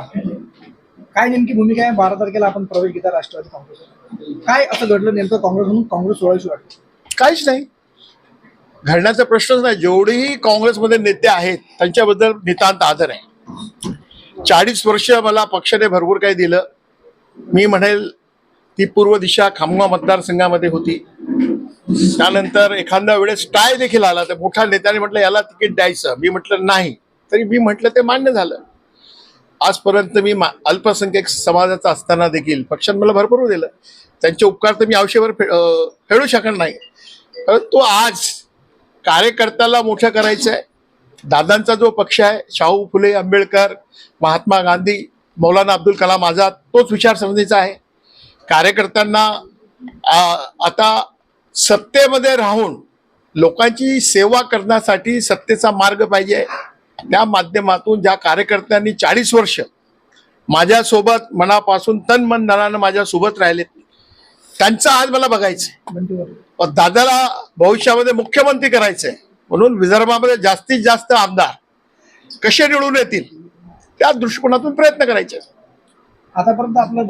काय नेमकी भूमिका आहे? बारा तारखेला आपण प्रवेश घेता राष्ट्रवादी काँग्रेस. काय असं घडलं नेमकं काँग्रेस म्हणून काँग्रेस सोडायची वाटतं? काहीच नाही. घडण्याचा प्रश्नच नाही. जेवढेही काँग्रेसमध्ये नेते आहेत त्यांच्याबद्दल नितांत आदर आहे. चाळीस वर्ष मला पक्षाने भरपूर काही दिलं. मी म्हणेल ती पूर्व दिशा खामगाव मतदारसंघामध्ये होती. त्यानंतर एखाद्या वेळेस टाय देखील आला. तर मोठ्या नेत्याने म्हटलं याला तिकीट द्यायचं. मी म्हटलं नाही. तरी मी म्हटलं ते मान्य झालं. आजपर्यंत मी मा- अल्पसंख्याक समाजाचा असताना देखील पक्षाने मला भरपूर दिलं. त्यांचे उपकार तर मी आयुष्यभर फे फेडू शकणार नाही. तो आज कार्यकर्त्याला मोठं करायचं आहे. दादांचा जो पक्ष आहे शाहू फुले आंबेडकर महात्मा गांधी मौलाना अब्दुल कलाम आझाद तोच विचारसरणीचा आहे. कार्यकर्त्यांना आता सत्तेमध्ये राहून लोकांची सेवा करण्यासाठी सत्तेचा मार्ग पाहिजे. त्या माध्यमातून ज्या कार्यकर्त्यांनी चाळीस वर्ष माझ्यासोबत मनापासून तन मन धनानं माझ्यासोबत राहिलेत त्यांचं आज मला बघायचं दादाला भविष्यामध्ये मुख्यमंत्री करायचंय. म्हणून विदर्भामध्ये जास्तीत जास्त आमदार कसे निवडून येतील त्या दृष्टिकोनातून प्रयत्न करायचे. आतापर्यंत आपलं